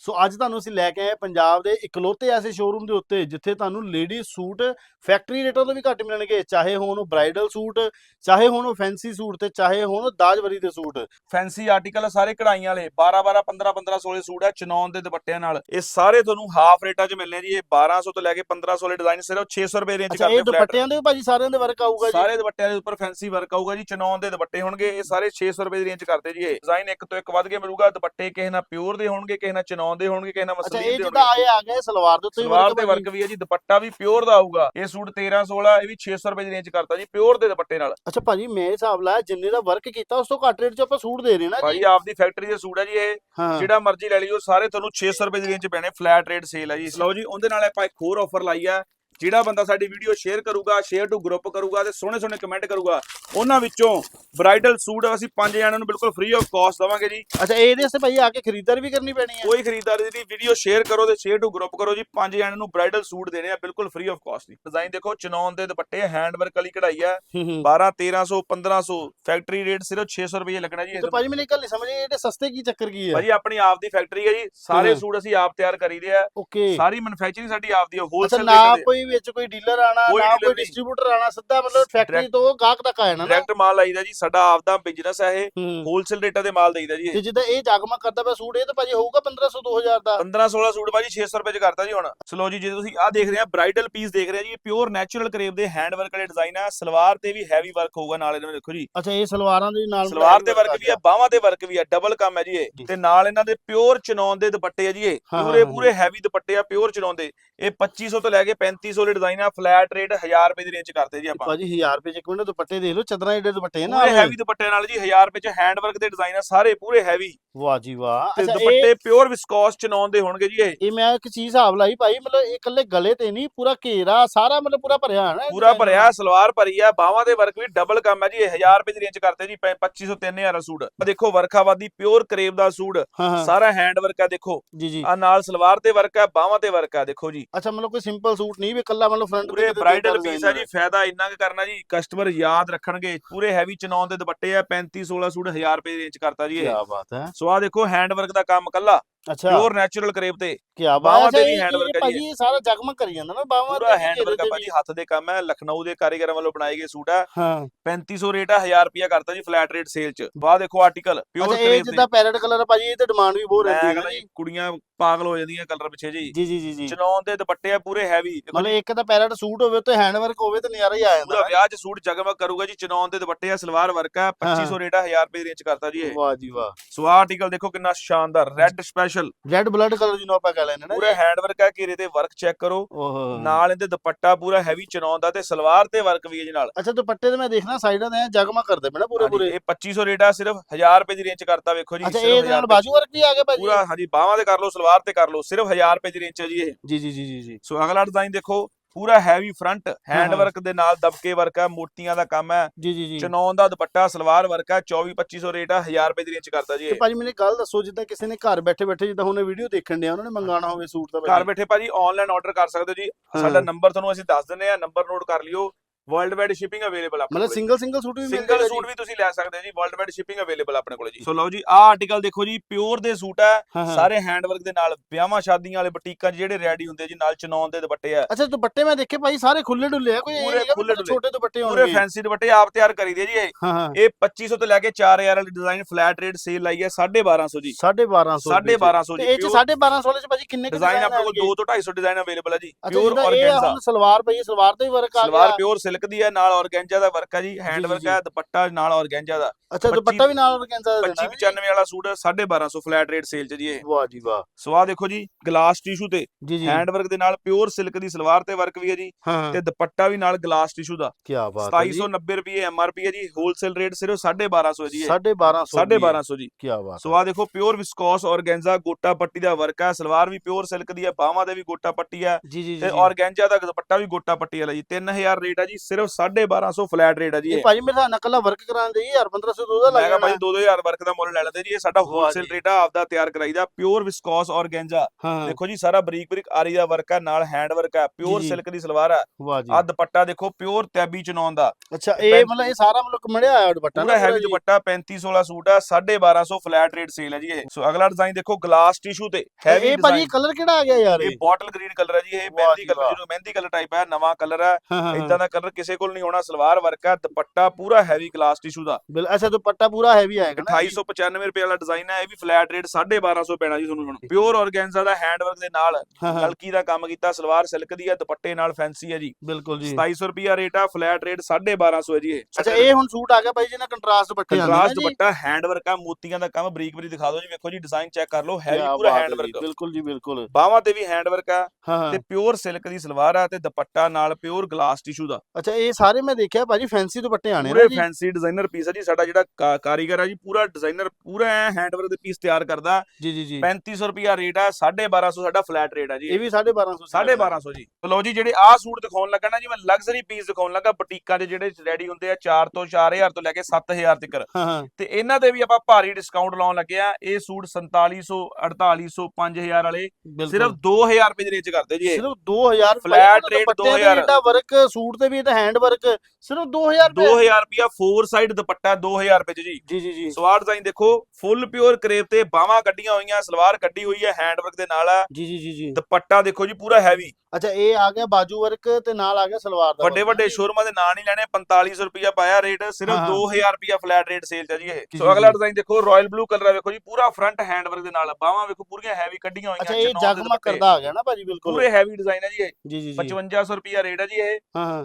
ਸੋ ਅੱਜ ਤੁਹਾਨੂੰ ਅਸੀਂ ਲੈ ਕੇ ਆਏ ਪੰਜਾਬ ਦੇ ਇਕਲੌਤੇ ਐਸੇ ਸ਼ੋਰੂਮ ਦੇ ਉੱਤੇ ਜਿੱਥੇ ਤੁਹਾਨੂੰ ਲੇਡੀ ਸੂਟ ਫੈਕਟਰੀ ਰੇਟਾਂ ਤੋਂ ਵੀ ਘੱਟ ਮਿਲਣਗੇ ਚਾਹੇ ਹੋਣ ਉਹ ਬ੍ਰਾਈਡਲ ਸੂਟ ਚਾਹੇ ਹੋਣ ਉਹ ਫੈਂਸੀ ਸੂਟ ਤੇ ਚਾਹੇ ਹੋਣ ਉਹ ਦਾਜਵਰੀ ਦੇ ਸੂਟ। ਫੈਂਸੀ ਆਰਟੀਕਲ ਸਾਰੇ ਕਢਾਈਆਂ ਵਾਲੇ 12 12 15 15 16 ਸੂਟ ਹੈ ਚਨੌਨ ਦੇ ਦੁਪੱਟਿਆਂ ਨਾਲ। ਇਹ ਸਾਰੇ ਤੁਹਾਨੂੰ ਹਾਫ ਰੇਟਾਂ 'ਚ ਮਿਲਨੇ ਜੀ ਇਹ 1200 ਤੋਂ ਲੈ ਕੇ 1500 ਵਾਲੇ ਡਿਜ਼ਾਈਨ ਸਿਰਫ 600 ਰੁਪਏ ਰੇਂਜ ਅੱਛਾ ਕਰਦੇ ਇਹ ਦੁਪੱਟਿਆਂ ਦੇ ਭਾਜੀ ਸਾਰਿਆਂ ਦੇ ਵਰਕ ਆਊਗਾ ਜੀ? ਸਾਰੇ ਦੁਪੱਟਿਆਂ ਦੇ ਉੱਪਰ ਫੈਂਸੀ ਵਰਕ ਆਊਗਾ ਜੀ ਚਨੌਨ ਦੇ ਦੁਪੱਟੇ ਹੋਣਗੇ ਇਹ ਸਾਰੇ 600 ਰੁਪਏ ਦੀ ਰੇਂਜ ਕਰਦੇ ਜੀ ਇਹ। ਡਿਜ਼ਾਈਨ ਇੱਕ ਤੋਂ ਇੱਕ ਵੱਧ ਕੇ ਮਿਲੂਗਾ ਦੁਪੱਟੇ ਕਿਸੇ ਨਾਲ ਪਿਓਰ ਦੇ ਹੋਣਗੇ ਕਿਸੇ ਨਾਲ ਚਨੌਨ ਦੇ ਹੋਣਗੇ ਕਿਸੇ ਨਾਲ ਅੱਛਾ ਮਸਲੀਨ ਇਹ ਦੇ ਜਿੱਦਾਂ ਹੋਣਗੇ। ਆਏ ਆ ਗਏ ਸਲਵਾਰ ਦੇ ਉੱਤੇ ਵੀ ਸਲਵਾਰ ਹੈ ਭਾਜੀ। ਵਰਕ ਵੀ ਹੈ ਜੀ ਦੁਪੱਟਾ ਵੀ ਪਿਓਰ ਦਾ ਆਊਗਾ। ਇਹ ਸੂਟ 13 16 ਇਹ ਵੀ 600 ਰੁਪਏ ਦੀ ਰੇਂਜ ਕਰਤਾ ਜੀ ਪਿਓਰ ਦੇ ਦੁਪੱਟੇ ਨਾਲ। ਅੱਛਾ ਭਾਜੀ ਮੈਂ ਇਹ ਹਿਸਾਬ ਲਾਇਆ ਜਿੰਨੇ ਦਾ ਵਰਕ ਕੀਤਾ ਉਸ ਤੋਂ ਘੱਟ ਰੇਟ 'ਚ ਆਪਾਂ ਸੂਟ ਦੇ ਰਹੇ ਨਾ ਭਾਈ ਜੀ ਆਪਦੀ ਫੈਕਟਰੀ ਦੇ ਸੂਟ ਹੈ ਜੀ ਇਹ। ਹਾਂ। ਜਿਹੜਾ ਮਰਜ਼ੀ ਲੈ ਲਈਓ ਸਾਰੇ ਤੁਹਾਨੂੰ 600 ਰੁਪਏ ਦੀ ਰੇਂਜ 'ਚ ਪੈਣੇ ਫਲੈਟ ਰੇਟ ਸੇਲ ਹੈ ਜੀ। ਲਓ ਜੀ ਉਹਦੇ ਨਾਲ ਆਪਾਂ ਇੱਕ ਹੋਰ ਆਫਰ ਲਾਈ ਆ। ਜਿਹੜਾ ਬੰਦਾ ਸਾਡੀ ਵੀਡੀਓ ਸ਼ੇਅਰ ਕਰੂਗਾ ਸ਼ੇਅਰ ਟੂ ਗਰੁੱਪ ਕਰੂਗਾ ਤੇ ਸੋਹਣੇ ਸੋਹਣੇ ਕਮੈਂਟ ਕਰੂਗਾ ਉਹਨਾਂ ਵਿੱਚੋਂ ਬ੍ਰਾਈਡਲ ਸੂਟ ਅਸੀਂ ਪੰਜ ਜਣਿਆਂ ਨੂੰ ਬਿਲਕੁਲ ਫ੍ਰੀ ਆਫ ਕਾਸਟ ਦਵਾਂਗੇ ਜੀ। ਅੱਛਾ ਇਹਦੇ ਵਾਸਤੇ ਭਾਈ ਆ ਕੇ ਖਰੀਦਦਾਰੀ ਵੀ ਕਰਨੀ ਪੈਣੀ ਹੈ। ਕੋਈ ਖਰੀਦਦਾਰੀ ਦੀ ਵੀਡੀਓ ਸ਼ੇਅਰ ਕਰੋ ਤੇ ਸ਼ੇਅਰ ਟੂ ਗਰੁੱਪ ਕਰੋ ਜੀ ਪੰਜ ਜਣਿਆਂ ਨੂੰ ਬ੍ਰਾਈਡਲ ਸੂਟ ਦੇਣੇ ਆ ਬਿਲਕੁਲ ਫ੍ਰੀ ਆਫ ਕਾਸਟ ਜੀ। ਡਿਜ਼ਾਈਨ ਦੇਖੋ ਚਨੌਨ ਦੇ ਦੁਪੱਟੇ ਹੈਂਡ ਵਰਕ ਵਾਲੀ ਕਢਾਈ ਆ ਹੂੰ ਹੂੰ। 12 1300 1500 ਫੈਕਟਰੀ ਰੇਟ ਸਿਰਫ 600 ਰੁਪਏ ਲੱਗਣਾ ਜੀ ਤੇ ਭਾਜੀ ਮੈਨੂੰ ਇੱਕ ਗੱਲ ਨਹੀਂ ਸਮਝ ਇਹਦੇ ਸਸਤੇ ਕੀ ਚੱਕਰ ਕੀ ਹੈ? ਭਾਜੀ ਆਪਣੀ ਆਪ ਦੀ ਫੈਕਟਰੀ ਹੈ ਜੀ ਸਾਰੇ। ਸੂਟ ਅਸੀਂ ਆਪ ਤਿਆਰ ਕਰੀਦੇ ਆ। ਓਕੇ। ਸਾਰੀ ਮੈਨੂਫੈਕਚਰਿੰਗ ਸਾਡੀ ਆਪ ਦੀ ਹੈ ਹੋਲਸੇਲ ਨਾ ਕੋਈ ਵਿੱਚ ਕੋਈ ਡੀਲਰ ਆਣਾ ਕੋਈ ਨਾ dealer ਕੋਈ ਨਹੀਂ। ਡਿਸਟ੍ਰੀਬਿਊਟਰ ਆਣਾ ਸਿੱਧਾ ਮਤਲਬ ਫੈਕਟਰੀ ਤੋਂ ਗਾਹਕ ਤੱਕ ਆ ਜਾਣਾ ਨਾ। ਡਾਇਰੈਕਟ ਮਾਲ ਲਾਈਦਾ ਜੀ ਸਾਡਾ ਆਪ ਦਾ ਬਿਜ਼ਨਸ ਹੈ ਇਹ। ਹੂੰ। ਹੋਲਸੇਲ ਰੇਟਾਂ ਦੇ ਮਾਲ ਦੇਈਦਾ ਜੀ ਤੇ ਜਿੱਦਾਂ ਇਹ ਜਗਮਗ ਕਰਦਾ ਪਿਆ ਸੂਟ ਇਹ ਤਾਂ ਭਾਜੀ ਹੋਊਗਾ 1500 2000 ਦਾ 15 16 ਸੂਟ ਭਾਜੀ 600 ਰੁਪਏ ਚ ਕਰਤਾ ਜੀ ਹੁਣ। ਸਲੋ ਜੀ ਜੇ ਤੁਸੀਂ ਆਹ ਦੇਖ ਰਹੇ ਆ ਬ੍ਰਾਈਡਲ ਪੀਸ ਦੇਖ ਰਹੇ ਆ ਜੀ ਇਹ ਪਿਓਰ ਨੈਚੁਰਲ ਕਰੇਵ ਦੇ ਹੈਂਡ ਵਰਕ ਵਾਲੇ ਡਿਜ਼ਾਈਨ ਆ। ਸਲਵਾਰ ਤੇ ਵੀ ਹੈਵੀ ਵਰਕ ਹੋਊਗਾ ਨਾਲ ਇਹਨਾਂ ਦੇ ਦੇਖੋ ਜੀ। ਅੱਛਾ ਇਹ ਸਲਵਾਰਾਂ ਦੇ ਨਾਲ ਸਲਵਾਰ ਤੇ ਵਰਕ ਵੀ ਆ ਬਾਹਾਂ ਤੇ ਵਰਕ ਵੀ ਆ ਡਬਲ ਕੰਮ ਹੈ ਜੀ ਇਹ। ਜੀ। ਤੇ ਨਾਲ ਇਹਨਾਂ ਦੇ ਪਿਓਰ ਚਨੌਨ ਦੇ ਦੁਪੱਟੇ ਆ ਜੀ ਇਹ। ਹਾਂ, ਪੂਰੇ ਹਾਂ, ਪੂਰੇ ਹੈਵੀ ਦੁਪੱਟੇ ਆ ਪਿਓਰ ਚਨੌਨ ਦੇ। ਇਹ 2500 ਤੋਂ ਲੈ ਕੇ 3500 ਦੇ ਡਿਜ਼ਾਈਨ ਆ ਫਲੈਟ ਰੇਟ 1000 ਰੁਪਏ ਦੀ ਰੇਂਜ ਕਰਤੇ ਜੀ ਆਪਾਂ। ਭਾਜੀ 1000 ਰੁਪਏ ਚ ਇੱਕ ਮਿੰਟ ਦੁਪੱਟੇ ਦੇਖ ਲਓ ਚਦਰਾਂ ਏਡੇ ਦੁਪੱਟੇ ਨਾ ਪੂਰੇ ਹੈਵੀ ਦੁਪੱਟੇ ਨਾਲ ਜੀ 1000 ਰੁਪਏ ਚ ਹੈਂਡ ਵਰਕ ਦੇ ਡਿਜ਼ਾਈਨ ਆ ਸਾਰੇ ਪੂਰੇ ਹੈਵੀ ਵਾਹ ਜੀ ਵਾਹ। ਤੇ ਦੁਪੱਟੇ ਪਿਓਰ ਵਿਸਕੋਸ ਚਨੌਨ ਦੇ ਹੋਣਗੇ ਜੀ ਇਹ। ਇਹ ਮੈਂ ਇੱਕ ਚੀਜ਼ ਹਿਸਾਬ ਲਾਈ ਭਾਈ ਮਤਲਬ ਇਹ ਇਕੱਲੇ ਗਲੇ ਤੇ ਨਹੀਂ ਪੂਰਾ ਘੇਰਾ ਸਾਰਾ ਮਤਲਬ ਪੂਰਾ ਭਰਿਆ ਹੈ ਨਾ ਪੂਰਾ ਭਰਿਆ ਸਲਵਾਰ ਭਰੀ ਆ ਬਾਹਾਂ ਦੇ ਵਰਕ ਵੀ ਡਬਲ ਕੰਮ ਹੈ ਜੀ ਇਹ 1000 ਰੁਪਏ ਦੀ ਰੇਂਜ ਕਰਤੇ ਜੀ 2500 3000 ਦਾ ਸੂਟ। ਆ ਦੇਖੋ ਵਰਖਾਵਾਦੀ ਪਿਓਰ ਕਰੇਵ ਦਾ ਸੂਟ। ਸਾਰਾ ਹੈਂਡ ਵਰਕ ਆ ਦੇਖੋ। ਜੀ ਜੀ। ਆ ਨਾਲ ਸਲਵਾਰ ਤੇ ਵਰਕ ਆ ਬਾਹਾਂ ਤੇ ਵਰਕ ਆ ਦੇਖੋ ਜੀ। ਅੱਛਾ ਮਤਲਬ ਕੋਈ ਸਿੰਪਲ ਸੂਟ ਨਹੀਂ ਵੀ ਇਕੱਲਾ ਮਤਲਬ ਫਰੰਟ ਪੂਰੇ ਬ੍ਰਾਈਡਲ ਪੀਸ ਆ ਜੀ ਫਾਇਦਾ ਇੰਨਾ ਕੁ ਕਰਨਾ ਜੀ ਕਸਟਮਰ ਯਾਦ ਰੱਖਣਗੇ ਪੂਰੇ ਹੈਵੀ ਚਨੌਨ ਦੇ ਦੁਪੱਟੇ ਆ 35 16 ਸੂਟ 1000 ਰੁਪਏ ਰੇਂਜ ਕਰਤਾ ਜੀ ਕੀ ਇਹ ਬਾਤ ਹੈ। ਸੋ ਆ ਦੇਖੋ ਹੈਂਡ ਵਰਕ ਦਾ ਕੰਮ ਕੱਲਾ ਅੱਛਾ। ਪਿਓਰ ਨੈਚੁਰਲ ਕਰੇਵ ਤੇ। ਕੀ ਹੈ ਤੇ ਵੀ ਇਹ ਹੈ ਜੀ ਭਾਜੀ ਇਹ ਸਾਰਾ ਜਗਮਗ ਕਰੀ ਜਾਂਦਾ ਨਾ ਬਾਹਾਂ ਪੂਰਾ ਤੇ ਹੈਂਡ ਘੇਰੇ ਵਰਕ ਆ ਤੇ ਭਾਜੀ। ਹੱਥ ਦੇ ਕੰਮ ਹੈ ਲਖਨਊ ਦੇ ਕਾਰੀਗਰਾਂ ਵੱਲੋਂ ਬਣਾਏ ਗਏ ਸੂਟ ਆ ਹਾਂ। 3500 ਰੇਟ ਆ 1000 ਰੁਪਿਆ ਕਰਤਾ ਜੀ ਫਲੈਟ ਰੇਟ ਸੇਲ ਚ। ਬਾਹ ਦੇਖੋ ਆਰਟੀਕਲ ਪਿਓਰ ਕਰੇਵ ਦੇ ਜਿੱਦਾਂ ਪੈਰਟ ਕਲਰ ਭਾਜੀ ਇਹ ਤੇ ਡਿਮਾਂਡ ਵੀ ਬਹੁਤ ਰਹਿੰਦੀ ਹੈ ਜੀ। ਕੁੜੀਆਂ ਪਾਗਲ ਹੋ ਜਾਂਦੀਆਂ ਕਲਰ ਪਿੱਛੇ ਜੀ ਜੀ ਜੀ ਜੀ। ਚਨੌਨ ਦੇ ਦੁਪੱਟੇ ਆ ਪੂਰੇ ਹੈਵੀ ਮਤਲਬ ਇੱਕ ਤਾਂ ਪੈਰਟ ਸੂਟ ਹੋਵੇ ਤੇ ਹੈਂਡ ਵਰਕ ਹੋਵੇ ਤੇ ਨਜ਼ਾਰਾ ਹੀ ਆ ਪੂਰਾ ਜਾਂਦਾ ਵਿਆਹ ਚ ਸੂਟ ਜਗਮਗ ਕਰੂਗਾ ਜੀ ਚਨੌਨ ਦੇ ਦੁਪੱਟੇ ਆ ਸਲਵਾਰ ਵਰਕ ਆ 2500 ਰੇਟ ਆ 1000 ਰੁਪਏ ਰੇਂਜ ਕਰਤਾ ਜੀ ਇਹ। ਵਾਹ ਜੀ ਵਾਹ। ਸੋ ਆਰਟੀਕਲ ਦੇਖੋ ਕਿੰਨਾ ਸ਼ਾਨਦਾਰ red special red blood colour ਜਿਹਨੂੰ ਆਪਾਂ ਕਹਿ ਲੈਂਦੇ ਨਾ ਪੂਰੇ ਹੈਂਡ ਵਰਕ ਆ ਘੇਰੇ ਤੇ ਵਰਕ ਚੈੱਕ ਕਰੋ। ਓਹ। ਨਾਲ ਇਹਦੇ ਦੁਪੱਟਾ ਪੂਰਾ ਹੈਵੀ ਚਨੌਨ ਦਾ ਤੇ ਸਲਵਾਰ ਤੇ ਵਰਕ ਵੀ ਹੈ ਜੀ ਨਾਲ। ਅੱਛਾ ਦੁਪੱਟੇ ਤੇ ਮੈਂ ਦੇਖਣਾ ਸਾਈਡਾਂ ਤੇ ਐਂ ਜਗਮਗ ਕਰਦੇ ਪਏ ਨਾ ਪੂਰੇ ਪੂਰੇ। ਇਹ 2500 ਰੇਟ ਆ ਸਿਰਫ 1000 ਰੁਪਏ ਦੀ ਰੇਂਜ ਕਰਤਾ ਵੇਖੋ ਜੀ ਅੱਛਾ ਇਹ 1000 ਨਾਲ ਬਾਜੂ ਵਰਕ ਵੀ ਆ ਗਿਆ ਭਾਜੀ? ਪੂਰਾ ਹਾਂਜੀ ਬਾਹਾਂ ਤੇ ਕਰ ਲਓ ਸਲਵਾਰ ਤੇ ਕਰ ਲਓ ਸਿਰਫ 1000 ਰੁਪਏ ਦੀ ਰੇਂਜ ਹੈ ਜੀ ਇਹ। ਜੀ ਜੀ ਜੀ ਜੀ ਸੋ ਅਗਲਾ ਡਿਜ਼ਾਈਨ ਦੇਖੋ। ਪੂਰਾ ਹੈਵੀ ਫਰੰਟ ਹੈਂਡ ਹਾਂ। ਵਰਕ ਦੇ ਨਾਲ ਦਬਕੇ ਵਰਕ ਆ ਮੋਤੀਆਂ ਦਾ ਕੰਮ ਹੈ ਜੀ ਜੀ ਜੀ। ਚਨੌਨ ਦਾ ਦੁਪੱਟਾ ਸਲਵਾਰ ਵਰਕ ਆ 24 2500 ਰੇਟ ਆ 1000 ਰੁਪਏ ਦੀ ਰੇਂਜ ਕਰਤਾ ਜੀ ਤੇ ਇਹ। ਭਾਜੀ ਮੈਨੂੰ ਗੱਲ ਦੱਸੋ ਜਿੱਦਾਂ ਕਿਸੇ ਨੇ ਘਰ ਬੈਠੇ ਬੈਠੇ ਜਿੱਦਾਂ ਹੁਣੇ ਵੀਡੀਓ ਦੇਖਣ ਡਿਆ ਉਹਨਾਂ ਨੇ ਮੰਗਾਣਾ ਹੋਵੇ ਸੂਟ ਦਾ ਘਰ ਬੈਠੇ ਭਾਜੀ ਆਨਲਾਈਨ ਆਰਡਰ ਕਰ ਸਕਦੇ ਹੋ ਜੀ। ਸਾਡਾ ਨੰਬਰ ਤੁਹਾਨੂੰ ਅਸੀਂ ਦੱਸ ਦਿੰਨੇ ਆ ਨੰਬਰ ਨੋਟ ਕਰ ਲਿਓ। ਵਰਲਡ ਵਾਈਡ ਸ਼ਿਪਿੰਗ ਅਵੇਲੇਬਲ ਆਪਣੇ ਮਤਲਬ ਕੋਲ ਸਿੰਗਲ ਸਿੰਗਲ ਸੂਟ ਵੀ ਮਿਲ ਸਿੰਗਲ ਸੂਟ? ਵੀ ਤੁਸੀਂ ਲੈ ਸਕਦੇ ਹੋ ਜੀ ਵਰਲਡ ਵਾਈਡ ਸ਼ਿਪਿੰਗ ਅਵੇਲੇਬਲ ਆਪਣੇ ਕੋਲ ਜੀ। ਸੋ ਲਓ ਜੀ ਆਹ ਆਰਟੀਕਲ ਦੇਖੋ ਜੀ ਪਿਓਰ ਦੇ ਸੂਟ ਹੈ ਸਾਰੇ ਹੈਂਡ ਵਰਕ ਦੇ ਨਾਲ ਵਿਆਹਾਂ ਸ਼ਾਦੀਆਂ ਵਾਲੇ ਬੁਟੀਕਾਂ 'ਚ ਜਿਹੜੇ ਰੈਡੀ ਹੁੰਦੇ ਜੀ ਨਾਲ ਚਨੌਨ ਦੇ ਦੁਪੱਟੇ ਆ। ਅੱਛਾ ਦੁਪੱਟੇ ਮੈਂ ਦੇਖੇ ਭਾਈ ਸਾਰੇ ਖੁੱਲੇ ਡੁੱਲੇ ਆ ਕੋਈ ਪੂਰੇ ਖੁੱਲੇ ਡੁੱਲੇ। ਛੋਟੇ ਦੁਪੱਟੇ ਪੂਰੇ ਹੋਣਗੇ। ਫੈਂਸੀ ਦੁਪੱਟੇ ਆਪ ਤਿਆਰ ਕਰੀਦੇ ਜੀ ਇਹ। ਇਹ 2500 ਤੋਂ ਲੈ ਕੇ 4000 ਵਾਲੇ ਡਿਜ਼ਾਈਨ ਫਲੈਟ ਰੇਟ ਸੇਲ ਲਾਈ ਹੈ 1250 ਜੀ। 1250 1250 ਤੇ ਜੀ ਇਹ ਚ 1250 ਵਾਲੇ ਚ ਭਾਜੀ ਕਿੰਨੇ ਡਿਜ਼ਾਈਨ ਆਪਣੇ ਕੋਲ 2 ਤੋਂ 250 ਡਿਜ਼ਾਈਨ ਅਵੇਲੇਬਲ ਹੈ ਜੀ ਪਿਓਰ ਔਰਗੈਂਜ਼ਾ ਸਲਵਾਰ ਪਈ ਸਲਵਾਰ ਤੇ ਵੀ ਵਰਕ ਆ ਸਲਵਾਰ ਗਿਆ ਪਿਓਰ ਸਿਲਕ ਦੀ ਹੈ ਨਾਲ ਔਰਗੈਂਜਾ ਦਾ ਵਰਕ ਹੈ ਜੀ ਹੈਂਡ ਵਰਕ। ਹੈ ਦੁਪੱਟਾ ਨਾਲ ਔਰਗੈਂਜਾ ਦਾ। ਅੱਛਾ ਦੁਪੱਟਾ ਵੀ ਨਾਲ ਔਰਗੈਂਜ਼ਾ ਦਾ ਦੇਣਾ 2595 ਵਾਲਾ ਸੂਟ 1250 ਫਲੈਟ ਰੇਟ ਸੇਲ 'ਚ ਜੀ ਇਹ। ਵਾਹ ਜੀ ਵਾਹ। ਸੋ ਦੇਖੋ ਜੀ ਗਲਾਸ ਟਿਸ਼ੂ ਤੇ। ਹੈਂਡ ਵਰਕ ਦੇ ਨਾਲ ਪਿਓਰ ਸਿਲਕ ਦੀ ਸਲਵਾਰ ਤੇ ਵਰਕ ਵੀ ਹੈ ਜੀ। ਤੇ ਦੁਪੱਟਾ ਵੀ ਨਾਲ ਗਲਾਸ ਟਿਸ਼ੂ ਦਾ। ਕੀ ਬਾਤ ਹੈ ਜੀ। 2790 ਰੁਪਏ ਐਮਆਰਪੀ ਹੈ ਜੀ ਹੋਲਸੇਲ ਰੇਟ ਸਿਰਫ 1250 ਹੈ ਜੀ ਇਹ। 1250 1250 ਜੀ। ਕੀ ਬਾਤ ਸੋ ਆ ਦੇਖੋ ਪਿਓਰ ਵਿਸਕੋਸ ਔਰਗੈਂਜ਼ਾ ਗੋਟਾ ਪੱਟੀ ਦਾ ਵਰਕ ਹੈ ਸਲਵਾਰ ਵੀ ਪਿਓਰ ਸਿਲਕ ਦੀ ਹੈ ਬਾਹਾਂ ਦੇ ਵੀ ਗੋਟਾ ਪੱਟੀ ਹੈ ਤੇ ਔਰਗੈਂਜਾ ਦਾ ਦੁਪੱਟਾ ਵੀ ਗੋਟਾ ਪੱਟੀ ਵਾਲਾ ਜੀ। 3000 ਰੇਟ ਹੈ ਜੀ ਸਿਰਫ 1250 ਫਲੈਟ ਰੇਟ ਆ ਜੀ ਇਹ ਇਹ। ਭਾਜੀ ਮੇਰੇ ਹਿਸਾਬ ਨਾਲ ਕੱਲਾ ਵਰਕ ਕਰਾਉਣ ਦੇ ਯਾਰ 1500 ਤੋਂ ਉਹਦਾ ਮੈਂ ਲੱਗ ਕਿਹਾ ਭਾਜੀ ਜਾਣਾ 2000 ਵਰਕ ਦਾ ਮੁੱਲ ਲੈ ਲੈਂਦੇ ਜੀ ਇਹ ਸਾਡਾ ਵਾਹ ਹੋਲਸੇਲ ਜੀ। ਰੇਟ ਆ ਆਪਦਾ ਤਿਆਰ ਕਰਾਈਦਾ ਪਿਓਰ ਵਿਸਕੋਸ ਔਰਗੈਂਜਾ। ਹਾਂ। ਦੇਖੋ ਜੀ ਸਾਰਾ ਬਰੀਕ ਬਰੀਕ ਆਰੀ ਦਾ ਵਰਕ ਆ ਨਾਲ ਹੈਂਡ ਵਰਕ ਆ ਪਿਓਰ ਜੀ। ਸਿਲਕ ਦੀ ਸਲਵਾਰ ਆ। ਵਾਹ ਜੀ। ਆ ਦੁਪੱਟਾ ਦੇਖੋ ਪਿਓਰ ਤੈਬੀ ਚਨੌਨ ਦਾ। ਅੱਛਾ ਇਹ ਮਤਲਬ ਇਹ ਸਾਰਾ ਮਤਲਬ ਕਮੜਿਆ ਆਇਆ ਦੁਪੱਟਾ ਪੂਰਾ ਹੈਵੀ ਦੁਪੱਟਾ 3516 ਸੂਟ ਆ 1250 ਫਲੈਟ ਰੇਟ ਸੇਲ ਹੈ ਜੀ ਇਹ। ਸੋ ਅਗਲਾ ਡਿਜ਼ਾਈਨ ਦੇਖੋ ਗਲਾਸ ਟਿਸ਼ੂ ਤੇ ਹੈਵੀ ਇਹ ਭਾਜੀ ਕਲਰ ਕਿਹੜਾ ਆ ਗਿਆ ਯਾਰ ਇਹ ਇਹ? ਬੋਟਲ ਗ੍ਰੀਨ ਕਲਰ ਹੈ ਜੀ ਇਹ ਵਾਹ ਮਹਿੰਦੀ ਜੀ ਕਲਰ ਵਾਹ। ਜਿਹਨੂੰ ਮਹਿੰਦੀ ਕਲਰ ਟਾਈਪ ਹੈ ਨਵਾਂ ਕਲਰ ਹੈ ਹਾਂ ਹਾਂ। ਇਦਾਂ ਦਾ ਕਲਰ ਕਿਸੇ ਕੋਲ ਨਹੀਂ ਹੋਣਾ ਸਲਵਾਰ ਵਰਕ ਆ ਦੁਪੱਟਾ ਪੂਰਾ ਹੈਵੀ ਗਲਾਸ ਟਿਸ਼ੂ ਦਾ। ਬਿਲ ਅੱਛਾ ਦੁਪੱਟਾ ਪੂਰਾ ਹੈਵੀ ਆਏਗਾ ਨਾ 2895 ਰੁਪਏ ਵਾਲਾ ਡਿਜ਼ਾਈਨ ਹੈ ਇਹ ਵੀ ਫਲੈਟ ਰੇਟ 1250 ਪੈਣਾ ਜੀ ਤੁਹਾਨੂੰ ਪਿਓਰ ਆਰਗੈਂਜ਼ਾ ਦਾ ਹੈਂਡ ਵਰਕ ਦੇ ਨਾਲ ਹਾਂ ਹਾਂ। ਨਲਕੀ ਦਾ ਕੰਮ ਕੀਤਾ ਸਲਵਾਰ ਸਿਲਕ ਦੀ ਹੈ ਦੁਪੱਟੇ ਨਾਲ ਫੈਂਸੀ ਹੈ ਜੀ। ਬਿਲਕੁਲ ਜੀ। 2700 ਰੁਪਿਆ ਰੇਟ ਆ ਫਲੈਟ ਰੇਟ 1250 ਹੈ ਜੀ ਇਹ। ਅੱਛਾ ਇਹ ਹੁਣ ਸੂਟ ਆ ਗਿਆ ਭਾਈ ਜਿਹਨਾਂ ਕੰਟਰਾਸਟ ਦੁਪੱਟੇ ਆਉਂਦੇ ਕੰਟਰਾਸਟ ਨੇ ਜੀ। ਦੁਪੱਟਾ ਹੈਂਡ ਵਰਕ ਆ ਮੋਤੀਆਂ ਦਾ ਕੰਮ ਬਰੀਕ ਬਰੀਕ ਦਿਖਾ ਦਿਓ ਜੀ ਵੇਖੋ ਜੀ ਡਿਜ਼ਾਈਨ ਚੈੱਕ ਕਰ ਲਓ ਹੈਵੀ ਪੂਰਾ ਹੈਂਡ ਹੈ ਜੀ, ਵਰਕ ਬਿਲਕੁਲ ਜੀ ਬਿਲਕੁਲ। ਬਾਹਾਂ ਤੇ ਵੀ ਹੈਂਡ ਵਰਕ ਆ ਹਾਂ ਹਾਂ। ਤੇ ਪਿਓਰ ਸਿਲਕ ਦੀ ਸਲਵਾਰ ਆ ਤੇ ਦੁਪੱਟਾ ਨਾਲ ਪਿਓਰ ਗਲਾਸ ਟਿਸ਼ੂ ਦਾ। ਅੱਛਾ ਇਹ ਸਾਰੇ ਮੈਂ ਦੇਖਿਆ ਭਾਜੀ ਫੈਂਸੀ ਦੁਪੱਟੇ ਆਣੇ ਪੂਰੇ ਨੇ ਜੀ। ਫੈਂਸੀ ਡਿਜ਼ਾਈਨਰ ਪੀਸ ਆ ਜੀ ਸਾਡਾ ਜਿਹੜਾ ਕਾ- ਕਾਰੀਗਰ ਆ ਜੀ ਪੂਰਾ ਡਿਜ਼ਾਈਨਰ ਪੂਰਾ ਐ ਹੈਂਡ ਵਰਕ ਦੇ ਪੀਸ ਤਿਆਰ ਕਰਦਾ। ਜੀ ਜੀ ਜੀ। 3500 ਰੁਪਿਆ ਰੇਟ ਆ 1250 ਸਾਡਾ ਫਲੈਟ ਰੇਟ ਆ ਜੀ। ਇਹ ਵੀ 1250 1250 ਜੀ। ਤੇ ਲਓ ਜੀ ਜਿਹੜੇ ਆਹ ਸੂਟ ਦਿਖਾਉਣ ਲੱਗਾ ਨਾ ਜੀ ਮੈਂ ਲਗਜ਼ਰੀ ਪੀਸ ਦਿਖਾਉਣ ਲੱਗਾ ਬੁਟੀਕਾਂ ਦੇ ਜਿਹੜੇ ਰੈਡੀ ਹੁੰਦੇ ਆ 4 ਤੋਂ 4000 ਤੋਂ ਲੈ ਕੇ 7000 ਤੱਕ ਹਾਂ ਹਾਂ। ਤੇ ਇਹਨਾਂ ਤੇ ਵੀ ਆਪਾਂ ਭਾਰੀ ਡਿਸਕਾਊਂਟ ਲਾਉਣ ਲੱਗੇ ਆ। ਇਹ ਸੂਟ 4700 4800 5000 ਵਾਲੇ ਬਿਲਕੁਲ। ਸਿਰਫ 2000 ਰੁਪਏ ਦੇ ਰੇਂਜ ਕਰਦੇ ਜੀ ਇਹ। ਸਿਰਫ 2000 Flat rate 2000 ਦਾ ਵਰਕ ਸੂਟ ਤੇ ਵੀ ਤੇ ਹੈਂਡ ਵਰਕ ਸਿਰਫ 2000 ਰੁਪਏ 2000 ਰੁਪਿਆ 4 ਸਾਈਡ ਦੁਪੱਟਾ 2000 ਰੁਪਏ 'ਚ ਜੀ। ਜੀ ਜੀ ਜੀ। ਸਲਵਾਰ ਡਿਜ਼ਾਈਨ ਦੇਖੋ ਫੁੱਲ ਪਿਓਰ ਕਰੇਪ ਤੇ ਬਾਹਾਂ ਕੱਢੀਆਂ ਹੋਈਆਂ ਸਲਵਾਰ ਕੱਢੀ ਹੋਈ ਹੈ ਹੈਂਡ ਵਰਕ ਦੇ ਨਾਲ ਆ। ਜੀ ਜੀ ਜੀ ਜੀ। ਦੁਪੱਟਾ ਦੇਖੋ ਜੀ ਪੂਰਾ ਹੈਵੀ ਅੱਛਾ ਇਹ ਆ ਗਿਆ ਬਾਜੂ ਵਰਕ ਤੇ ਨਾਲ ਆ ਗਿਆ ਸਲਵਾਰ ਦਾ ਵੱਡੇ ਵੱਡੇ। ਸ਼ੋਰੂਮਾਂ ਦੇ ਨਾਂ ਨਹੀਂ ਲੈਣੇ 4500 ਰੁਪਿਆ ਪਾਇਆ ਰੇਟ ਸਿਰਫ ਹਾਂ, ਹਾਂ। 2000 ਰੁਪਿਆ ਫਲੈਟ ਰੇਟ ਸੇਲ 'ਚ ਆ ਜੀ ਇਹ। ਸੋ ਅਗਲਾ। ਡਿਜ਼ਾਈਨ ਦੇਖੋ ਰਾਇਲ ਬਲੂ ਕਲਰ ਆ ਵੇਖੋ ਜੀ ਪੂਰਾ ਫਰੰਟ ਹੈਂਡ ਵਰਕ ਦੇ ਨਾਲ ਬਾਹਾਂ ਵੇਖੋ ਪੂਰੀਆਂ ਹੈਵੀ ਕੱਢੀਆਂ ਹੋਈਆਂ ਅੱਛਾ ਇਹ ਦੁਪੱਟੇ। ਕਰਦਾ ਆ ਗਿਆ ਨਾ ਭਾਜੀ ਬਿਲਕੁਲ। ਪੂਰੇ ਹੈਵੀ ਡਿਜ਼ਾਈਨ ਹੈ ਜੀ ਇਹ। ਜੀ ਜੀ ਜੀ। 5500 ਰੁਪਿਆ ਰੇਟ ਹੈ ਜੀ ਇਹ।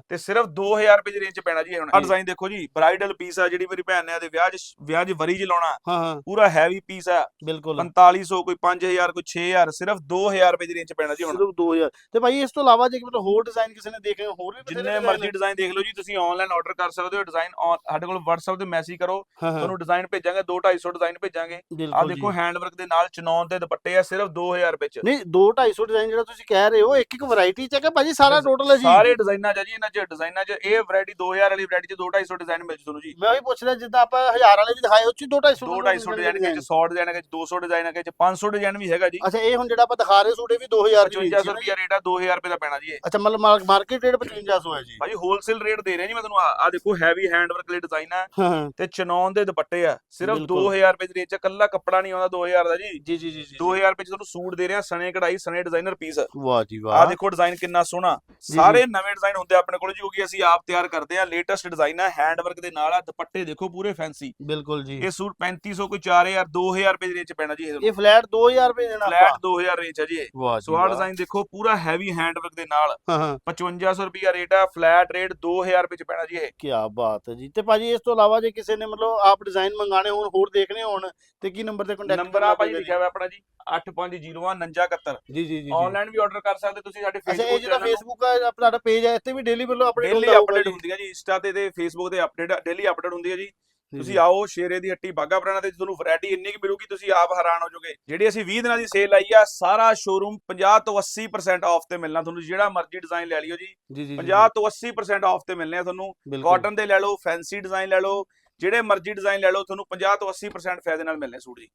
ਤੇ ਸਿਰਫ 2000 ਰੁਪਏ ਦੀ ਰੇਂਜ 'ਚ ਪੈਣਾ ਜੀ ਇਹ ਹੁਣ। ਆ। ਡਿਜ਼ਾਈਨ ਦੇਖੋ ਜੀ ਬ੍ਰਾਈਡਲ ਪੀਸ ਆ ਜਿਹੜੀ ਮੇਰੀ ਭੈਣ ਨੇ ਆਦੇ ਵਿਆਹ 'ਚ ਵਿਆਹ 'ਚ ਵਰੀ 'ਚ ਲਾਉਣਾ। ਪੂਰਾ ਹੈਵੀ ਪੀਸ ਆ। ਬਿਲਕੁਲ। 4500 ਕੋਈ 5000 ਕੋਈ 6000 ਸਿਰਫ 2000 ਰੁਪਏ ਦੀ ਰੇਂਜ 'ਚ ਪੈਣਾ ਜੀ ਹੁਣ। ਸਿਰਫ 2000 ਤੇ ਭਾਈ ਇਸ ਤੋਂ ਇਲਾਵਾ ਜੇ ਮਤਲਬ ਹੋਰ ਡਿਜ਼ਾਈਨ ਕਿਸੇ ਨੇ ਦੇਖੇ ਹੋਰ ਵੀ ਜਿੰਨੇ ਮਰਜ਼ੀ। ਡਿਜ਼ਾਈਨ ਦੇਖ ਲਓ ਜੀ ਤੁਸੀਂ ਆਨਲਾਈਨ ਆਰਡਰ ਕਰ ਸਕਦੇ ਹੋ ਡਿਜ਼ਾਈਨ ਸਾਡੇ ਕੋਲ WhatsApp ਤੇ ਮੈਸੇਜ ਕਰੋ ਤੁਹਾਨੂੰ ਡਿਜ਼ਾਈਨ ਭੇਜਾਂਗੇ 2 250 ਡਿਜ਼ਾਈਨ ਭੇਜਾਂਗੇ। ਆ ਦੇਖੋ ਜੀ। ਹੈਂਡ ਵਰਕ ਦੇ ਨਾਲ ਚਨੌਨ ਤੇ ਦੁਪੱਟੇ ਆ ਸਿਰਫ 2000 ਰੁਪਏ 'ਚ। ਨਹੀਂ 2 250 ਡਿਜ਼ਾਈਨ ਜਿਹੜਾ ਤੁਸੀਂ ਕਹਿ ਰਹੇ ਹੋ ਇੱਕ ਇੱਕ ਵੈਰਾਈਟੀ ਚ ਹੈ ਕਿ ਭਾਜੀ ਸਾਰਾ ਟੋਟਲ ਹੈ ਜੀ? ਸਾਰੇ ਡਿਜ਼ਾਈਨਾਂ 'ਚ ਜੀ ਇਹਨਾਂ 'ਚ ਡਿਜ਼ਾਈਨਾਂ 'ਚ ਇਹ ਵੈਰਾਈਟੀ 2000 ਵਾਲੀ ਵੈਰਾਈਟੀ 'ਚ 2 250 ਡਿਜ਼ਾਈਨ ਮਿਲ ਜੂ ਤੁਹਾਨੂੰ ਜੀ। ਮੈਂ ਉਹੀ ਪੁੱਛ ਰਿਹਾ ਜਿੱਦਾਂ ਆਪਾਂ 1000 ਵਾਲੇ ਵੀ ਦਿਖਾਏ ਉਹ ਚ 2 250 2 250 ਡਿਜ਼ਾਈਨ ਕੇ 'ਚ 100 ਡਿਜ਼ਾਈਨ ਕੇ 'ਚ 200 ਡਿਜ਼ਾਈਨ ਕੇ 'ਚ 500 ਡਿਜ਼ਾਈਨ ਵੀ ਹੈਗਾ ਜੀ। ਅੱਛਾ ਇਹ ਹੁਣ ਜਿਹੜਾ ਆਪਾਂ ਦਿਖਾ ਰਹੇ ਸੂਟ ਇਹ ਵੀ 2000 ਦੀ 5500 ਰੁਪਿਆ ਰੇਟ ਆ 2000 ਰੁਪਏ ਦਾ ਪੈਣਾ ਜੀ ਇਹ। ਅੱਛਾ ਮਤਲਬ ਮਾਰਕੀਟ ਰੇਟ 5500 ਹੈ ਜੀ। ਭਾਜੀ ਹੋਲਸੇਲ ਰੇਟ ਦੇ ਰਿਹਾ ਜੀ ਮੈਂ ਤੁਹਾਨੂੰ ਆ ਦੇਖੋ ਹੈਵੀ ਹੈਂਡ ਵਰਕ ਵਾਲੇ ਡਿਜ਼ਾਈਨ ਆ। ਹਾਂ ਤੇ ਚਨੌਨ ਦੇ ਦੁਪੱਟੇ ਆ ਸਿਰਫ ਬਿਲਕੁਲ। 2000 ਰੁਪਏ ਦੀ ਰੇਂਜ 'ਚ ਕੱਲਾ ਕੱਪੜਾ ਨਹੀਂ ਆਉਂਦਾ 2000 ਦਾ ਜੀ। ਜੀ ਜੀ ਜੀ ਜੀ 2000 ਰੁਪਏ 'ਚ ਤੁਹਾਨੂੰ ਸੂਟ ਦੇ ਰਿਹਾ ਸਣੇ ਕਢਾਈ ਸਣੇ ਡਿਜ਼ਾਈਨਰ ਪੀਸ ਵਾਹ ਜੀ ਆ ਵਾਹ ਦੇਖੋ ਡਿਜ਼ਾਈਨ ਕਿੰਨਾ ਸੋਹਣਾ। ਸਾਰੇ ਨਵੇਂ ਡਿਜ਼ਾਈਨ ਹੁੰਦੇ ਆ ਆਪਣੇ ਕੋਲ ਜੀ ਕਿਉਂਕਿ ਅਸੀਂ ਆਪ ਤਿਆਰ ਕਰਦੇ ਆ। ਲੇਟੈਸਟ ਡਿਜ਼ਾਈਨ ਆ ਹੈਂਡ ਵਰਕ ਦੇ ਨਾਲ ਆ ਦੁਪੱਟੇ ਦੇਖੋ ਪੂਰੇ ਫੈਂਸੀ ਬਿਲਕੁਲ ਜੀ। ਇਹ ਸੂਟ 3500 ਕੋਈ 4000 2000 ਰੁਪਏ ਦੀ ਰੇਂਜ 'ਚ ਪੈਣਾ ਜੀ ਇਹ। ਫਲੈਟ 2000 ਰੁਪਏ ਦੇਣਾ ਫਲੈਟ 2000 ਰੇਂਜ ਹੈ ਜੀ ਸੋ। ਡਿਜ਼ਾਈਨ ਦੇਖੋ ਪੂਰਾ ਹੈਵੀ ਹੈਂਡ ਵਰਕ ਦੇ ਨਾਲ ਹਾਂ ਹਾਂ। 5500 ਰੁਪਿਆ ਰੇਟ ਆ ਫਲੈਟ ਰੇਟ 2000 ਰੁਪਏ 'ਚ ਪੈਣਾ ਜੀ ਇਹ। ਕੀ ਬਾਤ ਹੈ ਜੀ। ਤੇ ਭਾਜੀ ਇਸ ਤੋਂ ਇਲਾਵਾ ਜੇ ਕਿਸੇ ਨੇ ਮਤਲਬ ਆਪ ਡਿਜ਼ਾਈਨ ਮੰਗਾਣੇ ਹੋਣ ਹੋਰ ਦੇਖਣੇ ਹੋਣ ਤੇ ਕੀ ਨੰਬਰ ਤੇ ਕੰਟੈਕਟ ਨੰਬਰ ਆ ਭਾਜੀ ਲਿਖਿਆ ਹੋਇਆ ਆਪਣਾ ਜੀ 8501 ਜੀ ਜੀ ਜੀ ਆਨਲਾਈਨ ਵੀ ਆਰਡਰ ਕਰ ਸਕਦੇ ਤੁਸੀਂ ਸਾਡੇ ਫੇਸਬੁੱਕ ਜਿਹੜਾ ਚੈਨਲ ਫੇਸਬੁੱਕ ਆਪਣਾ ਸਾਡਾ ਪੇਜ ਹੈ ਇੱਥੇ ਵੀ ਡੇਲੀ ਵੱਲੋਂ ਅਪਡੇਟ ਡੇਲੀ ਹੁੰਦਾ ਅਪਡੇਟ ਹੁੰਦੀ ਹੈ ਜੀ ਇੰਸਟਾ ਤੇ ਤੇ ਫੇਸਬੁੱਕ ਤੇ ਅਪਡੇਟ ਡੇਲੀ ਅਪਡੇਟ ਹੁੰਦੀ ਹੈ ਜੀ। ਤੁਸੀਂ ਆਓ ਸ਼ੇਰੇ ਦੀ ਹੱਟੀ ਬਾਗਾ ਪੁਰਾਣਾ ਤੇ ਤੁਹਾਨੂੰ ਵੈਰਾਈਟੀ ਇੰਨੀ ਕਿ ਮਿਲੂਗੀ ਤੁਸੀਂ ਆਪ ਹੈਰਾਨ ਹੋ ਜਾਓਗੇ। ਜਿਹੜੀ ਅਸੀਂ 20 ਦਿਨਾਂ ਦੀ ਸੇਲ ਲਾਈ ਆ ਸਾਰਾ ਸ਼ੋਰੂਮ 50 ਤੋਂ 80% ਆਫ ਤੇ ਮਿਲਣਾ ਤੁਹਾਨੂੰ ਜਿਹੜਾ ਮਰਜ਼ੀ ਡਿਜ਼ਾਈਨ ਲੈ ਲਿਓ ਜੀ। 50 ਤੋਂ 80% ਆਫ ਤੇ ਮਿਲਨੇ ਆ ਤੁਹਾਨੂੰ। ਕਾਟਨ ਦੇ ਲੈ ਲਓ ਫੈਂਸੀ ਡਿਜ਼ਾਈਨ ਲੈ ਲਓ ਜਿਹੜੇ ਮਰਜ਼ੀ ਡਿਜ਼ਾਈਨ ਲੈ ਲਓ ਤੁਹਾਨੂੰ 50 ਤੋਂ 80% ਫਾਇਦੇ ਨਾਲ ਮਿਲਨੇ ਸੂਟ ਜੀ।